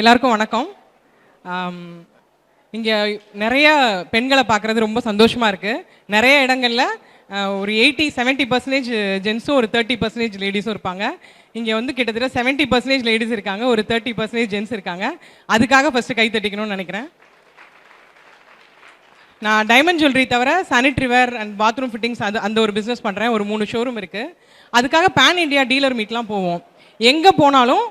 எல்லாருக்கும் வணக்கம். இங்கே நிறைய பெண்களை பார்க்குறது ரொம்ப சந்தோஷமாக இருக்குது நிறைய இடங்களில் ஒரு எயிட்டி செவன்ட்டி பர்சன்டேஜ் ஜென்ஸும் ஒரு தேர்ட்டி பர்சன்டேஜ் லேடிஸும் இருப்பாங்க. இங்கே வந்து கிட்டத்தட்ட செவன்ட்டி பர்சன்டேஜ் லேடிஸ் இருக்காங்க ஒரு தேர்ட்டி பர்சன்டேஜ் ஜென்ஸ் இருக்காங்க. அதுக்காக ஃபஸ்ட்டு கை தட்டிக்கணும்னு நினைக்கிறேன். நான் டைமண்ட் ஜுவல்லரி தவிர சானிட்ரிவேர் அண்ட் பாத்ரூம் ஃபிட்டிங்ஸ் அது அந்த ஒரு பிஸ்னஸ் பண்ணுறேன் ஒரு மூணு ஷோரூம் இருக்குது அதுக்காக பேன் இண்டியா டீலர் மீட்லாம் போவோம். எங்கே போனாலும்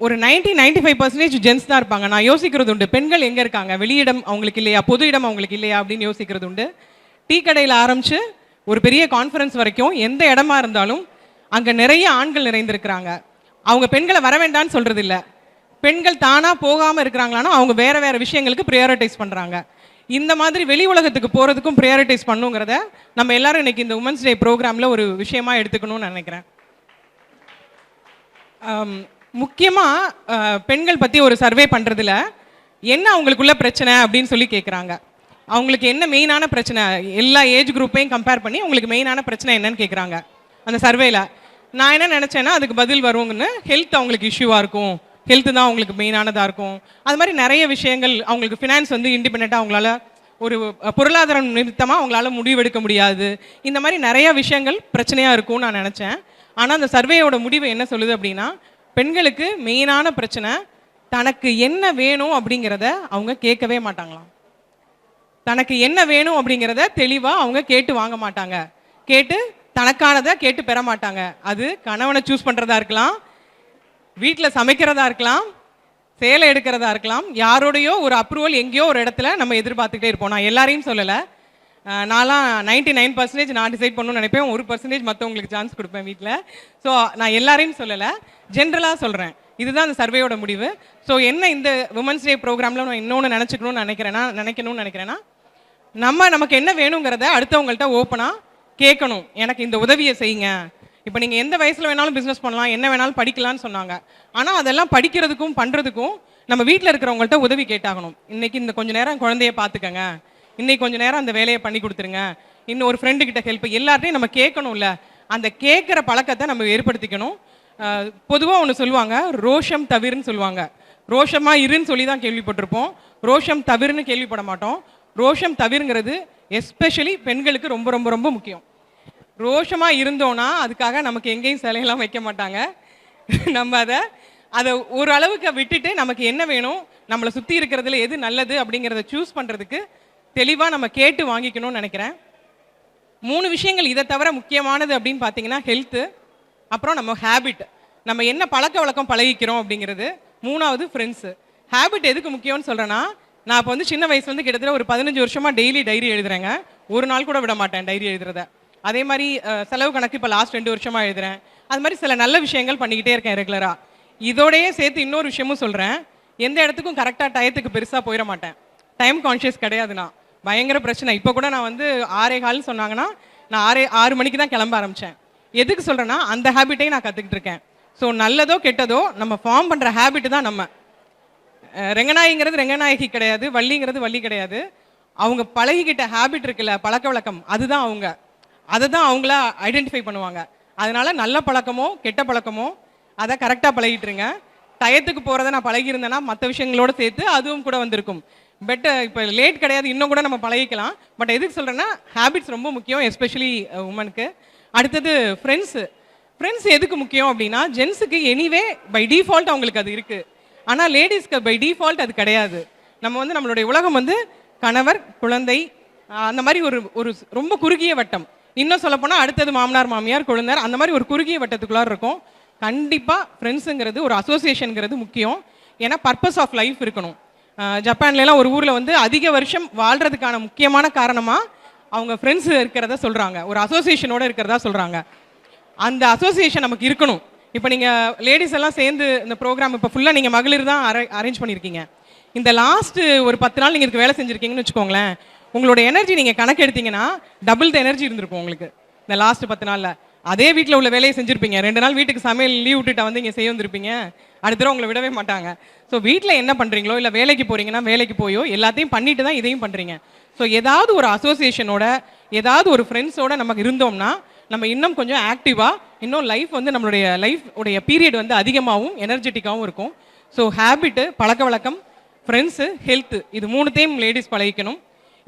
ஒரு 90 95% ஃபைவ் பர்சன்டேஜ் ஜென்ஸ் தான் இருப்பாங்க. நான் யோசிக்கிறது உண்டு. பெண்கள் எங்கே இருக்காங்க? வெளியிடம் அவங்களுக்கு இல்லையா? பொது இடம் அவங்களுக்கு இல்லையா? அப்படின்னு யோசிக்கிறது உண்டு. டீ கடையில் ஆரம்பித்து ஒரு பெரிய கான்ஃபரன்ஸ் வரைக்கும் எந்த இடமா இருந்தாலும் அங்கே நிறைய ஆண்கள் நிறைந்திருக்கிறாங்க. அவங்க பெண்களை வர வேண்டாம்னு சொல்கிறது இல்லை பெண்கள் தானாக போகாமல் இருக்கிறாங்களான்னா அவங்க வேறு வேறு விஷயங்களுக்கு ப்ரியாரிட்டைஸ் பண்ணுறாங்க இந்த மாதிரி வெளி உலகத்துக்கு போகிறதுக்கும் ப்ரியாரிட்டைஸ் பண்ணுங்கிறத நம்ம எல்லாரும் இன்னைக்கு இந்த உமன்ஸ் டே ப்ரோக்ராம்ல ஒரு விஷயமா எடுத்துக்கணும்னு நினைக்கிறேன். Um, முக்கியமாக பெண்கள் பற்றி ஒரு சர்வே பண்ணுறதுல என்ன அவங்களுக்குள்ள பிரச்சனை அப்படின்னு சொல்லி கேட்குறாங்க அவங்களுக்கு என்ன மெயினான பிரச்சனை? எல்லா ஏஜ் குரூப்பையும் கம்பேர் பண்ணி உங்களுக்கு மெயினான பிரச்சனை என்னன்னு கேட்குறாங்க அந்த சர்வேல. நான் என்ன நினச்சேன்னா அதுக்கு பதில் வருவோங்கன்னு ஹெல்த் அவங்களுக்கு இஷ்யூவாக இருக்கும். ஹெல்த் தான் அவங்களுக்கு மெயினானதாக இருக்கும். அது மாதிரி நிறைய விஷயங்கள் அவங்களுக்கு ஃபினான்ஸ் வந்து இண்டிபெண்ட்டாக அவங்களால ஒரு பொருளாதாரம் நிமித்தமாக அவங்களால முடிவெடுக்க முடியாது. இந்த மாதிரி நிறைய விஷயங்கள் பிரச்சனையாக இருக்கும்னு நான் நினச்சேன். ஆனால் அந்த சர்வேயோட முடிவு என்ன சொல்லுது அப்படின்னா பெண்களுக்கு மெயினான பிரச்சனை தனக்கு என்ன வேணும் அப்படிங்கிறத அவங்க கேட்கவே மாட்டாங்களாம். தனக்கு என்ன வேணும் அப்படிங்கிறத தெளிவாக அவங்க கேட்டு வாங்க மாட்டாங்க. கேட்டு தனக்கானதை கேட்டு பெற மாட்டாங்க. அது கணவனை சூஸ் பண்ணுறதா இருக்கலாம் வீட்டில் சமைக்கிறதா இருக்கலாம் சேலை எடுக்கிறதா இருக்கலாம் யாரோடையோ ஒரு அப்ரூவல் எங்கேயோ ஒரு இடத்துல நம்ம எதிர்பார்த்துக்கிட்டே இருப்போம். நான் எல்லாரையும் சொல்லலை. நான்லாம் நைன்டி நைன் பர்சன்டேஜ் நான் டிசைட் பண்ணணும்னு நினைப்பேன். ஒரு பர்சன்டேஜ் மற்றவங்களுக்கு சான்ஸ் கொடுப்பேன் வீட்டில் ஸோ நான் எல்லாரையும் சொல்லலை. ஜென்ரலாக சொல்கிறேன் இதுதான் அந்த சர்வேயோட முடிவு. ஸோ என்ன இந்த உமன்ஸ் டே ப்ரோக்ராமில் நான் இன்னொன்று நினச்சிக்கணும்னு நினைக்கிறேன்னா நினைக்கணும்னு நினைக்கிறேன்னா நம்ம நமக்கு என்ன வேணுங்கிறத அடுத்தவங்கள்ட்ட ஓப்பனாக கேட்கணும். எனக்கு இந்த உதவியை செய்யுங்க. இப்போ நீங்கள் எந்த வயசில் வேணாலும் பிஸ்னஸ் பண்ணலாம் என்ன வேணாலும் படிக்கலாம்னு சொன்னாங்க. ஆனால் அதெல்லாம் படிக்கிறதுக்கும் பண்ணுறதுக்கும் நம்ம வீட்டில் இருக்கிறவங்கள்ட்ட உதவி கேட்டாகணும். இன்னைக்கு இந்த கொஞ்ச நேரம் குழந்தைய பார்த்துக்கங்க. இன்னைக்கு கொஞ்சம் நேரம் அந்த வேலையை பண்ணி கொடுத்துருங்க. இன்னும் ஒரு ஃப்ரெண்டு கிட்ட ஹெல்ப் எல்லார்ட்டையும் நம்ம கேட்கணும்ல. அந்த கேட்குற பழக்கத்தை நம்ம ஏற்படுத்திக்கணும். பொதுவாக ஒன்று சொல்லுவாங்க ரோஷம் தவிர்னு சொல்லுவாங்க. ரோஷமாக இருன்னு சொல்லி தான் கேள்விப்பட்டிருப்போம். ரோஷம் தவிர்னு கேள்விப்பட மாட்டோம். ரோஷம் தவிர்ங்கிறது எஸ்பெஷலி பெண்களுக்கு ரொம்ப ரொம்ப ரொம்ப முக்கியம். ரோஷமாக இருந்தோன்னா அதுக்காக நமக்கு எங்கேயும் சிலையெல்லாம் வைக்க மாட்டாங்க. நம்ம அதை அதை ஓரளவுக்கு விட்டுட்டு நமக்கு என்ன வேணும் நம்மளை சுற்றி இருக்கிறதுல எது நல்லது அப்படிங்கிறத சூஸ் பண்ணுறதுக்கு தெளிவாக நம்ம கேட்டு வாங்கிக்கணும்னு நினைக்கிறேன். மூணு விஷயங்கள் இதை தவிர முக்கியமானது அப்படின்னு பார்த்தீங்கன்னா ஹெல்த்து அப்புறம் நம்ம ஹேபிட் நம்ம என்ன பழக்க வழக்கம் பழகிக்கிறோம் அப்படிங்கிறது. மூணாவது ஃப்ரெண்ட்ஸு ஹேபிட் எதுக்கு முக்கியம்னு சொல்கிறேன்னா நான் இப்போ வந்து சின்ன வயசுலேருந்து கிட்டத்தட்ட ஒரு பதினஞ்சு வருஷமாக டெய்லி டைரி எழுதுறேங்க. ஒரு நாள் கூட விட மாட்டேன் டைரி எழுதுறத. அதே மாதிரி செலவு கணக்கு இப்போ லாஸ்ட் ரெண்டு வருஷமாக எழுதுறேன். அது மாதிரி சில நல்ல விஷயங்கள் பண்ணிக்கிட்டே இருக்கேன் ரெகுலராக இதோடையே சேர்த்து இன்னொரு விஷயமும் சொல்கிறேன் எந்த இடத்துக்கும் கரெக்டாக டயத்துக்கு பெருசாக போயிட மாட்டேன். டைம் கான்ஷியஸ் கிடையாது நான் பயங்கர பிரச்சனை. இப்போ கூட நான் வந்து ஆறே கால்னு சொன்னாங்கன்னா நான் ஆறே ஆறு மணிக்கு தான் கிளம்ப ஆரம்பித்தேன் எதுக்கு சொல்கிறேன்னா அந்த ஹேபிட்டையும் நான் கற்றுக்கிட்டு இருக்கேன். ஸோ நல்லதோ கெட்டதோ நம்ம ஃபார்ம் பண்ணுற ஹேபிட் தான் நம்ம. ரெங்கநாயகிங்கிறது ரெங்கநாயகி கிடையாது வள்ளிங்கிறது வள்ளி கிடையாது. அவங்க பழகிக்கிட்ட ஹேபிட் இருக்குல்ல பழக்க வழக்கம் அதுதான் அவங்க. அதை தான் அவங்கள ஐடென்டிஃபை பண்ணுவாங்க. அதனால நல்ல பழக்கமோ கெட்ட பழக்கமோ அதை கரெக்டாக பழகிட்டுருங்க டயத்துக்கு போகிறத நான் பழகியிருந்தேன்னா மற்ற விஷயங்களோட சேர்த்து அதுவும் கூட வந்திருக்கும். பெட்டர் இப்போ லேட் கிடையாது இன்னும் கூட நம்ம பழகிக்கலாம். பட் எதுக்கு சொல்கிறேன்னா ஹேபிட்ஸ் ரொம்ப முக்கியம் எஸ்பெஷலி உமனுக்கு அடுத்தது ஃப்ரெண்ட்ஸு ஃப்ரெண்ட்ஸ் எதுக்கு முக்கியம் அப்படின்னா ஜென்ஸுக்கு எனிவே பை டிஃபால்ட் அவங்களுக்கு அது இருக்குது ஆனால் லேடிஸ்க்கு பை டிஃபால்ட் அது கிடையாது. நம்ம வந்து நம்மளுடைய உலகம் வந்து கணவர் குழந்தை அந்த மாதிரி ஒரு ஒரு ரொம்ப குறுகிய வட்டம். இன்னும் சொல்லப்போனால் அடுத்தது மாமனார் மாமியார் குழந்தார் அந்த மாதிரி ஒரு குறுகிய வட்டத்துக்குள்ளார இருக்கும். கண்டிப்பாக ஃப்ரெண்ட்ஸுங்கிறது ஒரு அசோசியேஷனுங்கிறது முக்கியம். ஏன்னா பர்பஸ் ஆஃப் லைஃப் இருக்கணும். ஜப்பான்லலாம் ஒரு ஊரில் வந்து அதிக வருஷம் வாழ்கிறதுக்கான முக்கியமான காரணமாக அவங்க ஃப்ரெண்ட்ஸ் இருக்கிறத சொல்கிறாங்க ஒரு அசோசியேஷனோட இருக்கிறதா சொல்கிறாங்க அந்த அசோசியேஷன் நமக்கு இருக்கணும். இப்போ நீங்கள் லேடிஸ் எல்லாம் சேர்ந்து இந்த ப்ரோக்ராம் இப்போ ஃபுல்லாக நீங்கள் மகளிர் தான் அரே அரேஞ்ச் பண்ணியிருக்கீங்க இந்த லாஸ்ட்டு ஒரு பத்து நாள் நீங்கள் இதுக்கு வேலை செஞ்சுருக்கீங்கன்னு வச்சுக்கோங்களேன். உங்களோட எனர்ஜி நீங்கள் கணக்கு எடுத்தீங்கன்னா டபுள் த எனர்ஜி இருந்திருக்கும் உங்களுக்கு. இந்த லாஸ்ட் பத்து நாளில். அதே வீட்டில் உள்ள வேலையை செஞ்சுருப்பீங்க. ரெண்டு நாள் வீட்டுக்கு சமையல் லீவ் விட்டுட்டு வந்து இங்கே செய்ய வந்திருப்பீங்க. அடுத்த தடவை உங்களை விடவே மாட்டாங்க. ஸோ வீட்டில் என்ன பண்ணுறீங்களோ இல்லை வேலைக்கு போகிறீங்கன்னா வேலைக்கு போயோ எல்லாத்தையும் பண்ணிட்டு தான் இதையும் பண்ணுறீங்க ஸோ ஏதாவது ஒரு அசோசியேஷனோட ஏதாவது ஒரு ஃப்ரெண்ட்ஸோட நமக்கு இருந்தோம்னா நம்ம இன்னும் கொஞ்சம் ஆக்டிவாக இன்னும் லைஃப் வந்து நம்மளுடைய லைஃப் உடைய பீரியட் வந்து அதிகமாகவும் எனர்ஜெட்டிக்காகவும் இருக்கும். ஸோ ஹேபிட்டு பழக்க வழக்கம் ஃப்ரெண்ட்ஸு ஹெல்த்து இது மூணுத்தையும் லேடிஸ் பழகிக்கணும்.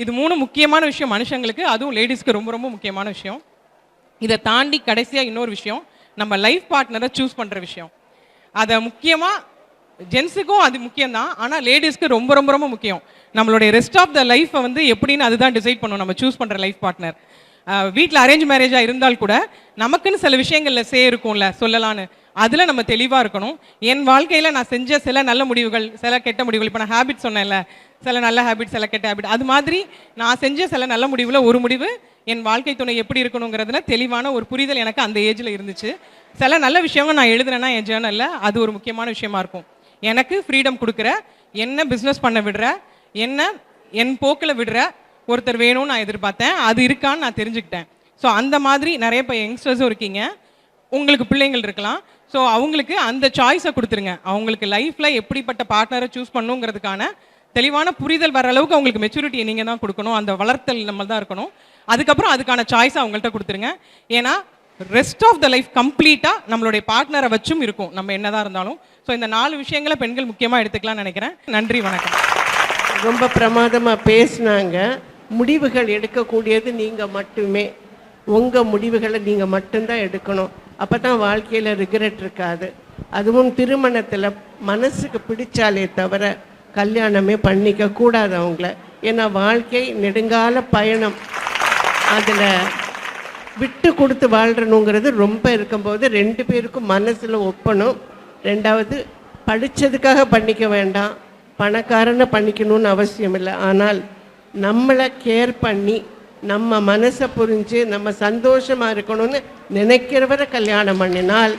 இது மூணு முக்கியமான விஷயம் மனுஷங்களுக்கு அதுவும் லேடிஸ்க்கு ரொம்ப ரொம்ப முக்கியமான விஷயம். இதை தாண்டி கடைசியாக இன்னொரு விஷயம் நம்ம லைஃப் பார்ட்னரை சூஸ் பண்ணுற விஷயம். அதை முக்கியமாக ஜென்ஸுக்கும் அது முக்கியம்தான் ஆனால் லேடிஸ்க்கு ரொம்ப ரொம்ப ரொம்ப முக்கியம். நம்மளுடைய ரெஸ்ட் ஆஃப் த லைஃப்பை வந்து எப்படின்னு அதுதான் டிசைட் பண்ணும் நம்ம சூஸ் பண்ணுற லைஃப் பார்ட்னர் வீட்டில் அரேஞ்ச் மேரேஜாக இருந்தால் கூட நமக்குன்னு சில விஷயங்களில் சே இருக்கும்ல சொல்லலான்னு அதில் நம்ம தெளிவாக இருக்கணும். என் வாழ்க்கையில் நான் செஞ்ச சில நல்ல முடிவுகள் சில கெட்ட முடிவுகள் இப்போ நான் ஹேபிட் சொன்னேன்ல சில நல்ல ஹேபிட் சில கெட்ட ஹேபிட் அது மாதிரி நான் செஞ்ச சில நல்ல முடிவில் ஒரு முடிவு என் வாழ்க்கை துணை எப்படி இருக்கணுங்கிறதுல தெளிவான ஒரு புரிதல் எனக்கு அந்த ஏஜில் இருந்துச்சு. சில நல்ல விஷயங்கள் நான் எழுதுனேன்னா என் ஜேர்னலில் அது ஒரு முக்கியமான விஷயமா இருக்கும். எனக்கு ஃப்ரீடம் கொடுக்குற என்ன பிஸ்னஸ் பண்ண விடுற என்ன என் போக்கில் விடுற ஒருத்தர் வேணும்னு நான் எதிர்பார்த்தேன். அது இருக்கான்னு நான் தெரிஞ்சுக்கிட்டேன். ஸோ அந்த மாதிரி நிறைய இப்போ யங்ஸ்டர்ஸும் இருக்கீங்க. உங்களுக்கு பிள்ளைங்கள் இருக்கலாம். ஸோ அவங்களுக்கு அந்த சாய்ஸை கொடுத்துருங்க. அவங்களுக்கு லைஃப்பில் எப்படிப்பட்ட பார்ட்னரை சூஸ் பண்ணுங்கிறதுக்கான தெளிவான புரிதல் வர அளவுக்கு அவங்களுக்கு மெச்சூரிட்டியை நீங்கள் தான் கொடுக்கணும். அந்த வளர்த்தல் நம்ம தான் இருக்கணும். அதுக்கப்புறம் அதுக்கான சாய்ஸை அவங்கள்ட்ட கொடுத்துருங்க. ஏன்னா ரெஸ்ட் ஆஃப் த லைஃப் கம்ப்ளீட்டாக நம்மளுடைய பார்ட்னரை வச்சும் இருக்கும். நம்ம என்னதான் இருந்தாலும். ஸோ இந்த நாலு விஷயங்களை பெண்கள் முக்கியமாக எடுத்துக்கலாம்னு நினைக்கிறேன். நன்றி வணக்கம். ரொம்ப பிரமாதமாக பேசினாங்க. முடிவுகள் எடுக்கக்கூடியது நீங்கள் மட்டுமே. உங்கள் முடிவுகளை நீங்கள் மட்டும்தான் எடுக்கணும். அப்போ தான் வாழ்க்கையில் ரிக்ரெட் இருக்காது. அதுவும் திருமணத்தில் மனசுக்கு பிடிச்சாலே தவிர கல்யாணமே பண்ணிக்க கூடாது அவங்கள. ஏன்னா வாழ்க்கை நெடுங்கால பயணம். அதில் விட்டு கொடுத்து வாழ்கிறணுங்கிறது ரொம்ப இருக்கும்போது ரெண்டு பேருக்கும் மனசில் ஒப்பணும். ரெண்டாவது படித்ததுக்காக பண்ணிக்க வேண்டாம். பணக்காரனை பண்ணிக்கணும்னு அவசியம் இல்லை. ஆனால் நம்மளை கேர் பண்ணி நம்ம மனசை புரிஞ்சு நம்ம சந்தோஷமாக இருக்கணும்னு நினைக்கிறவரை கல்யாணம் பண்ணினால்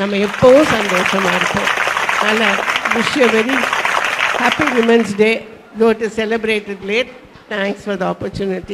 நம்ம எப்போவும் சந்தோஷமாக இருப்போம். அதனால் விஷயம் very Happy Women's Day, though it is celebrated late. Thanks for the opportunity.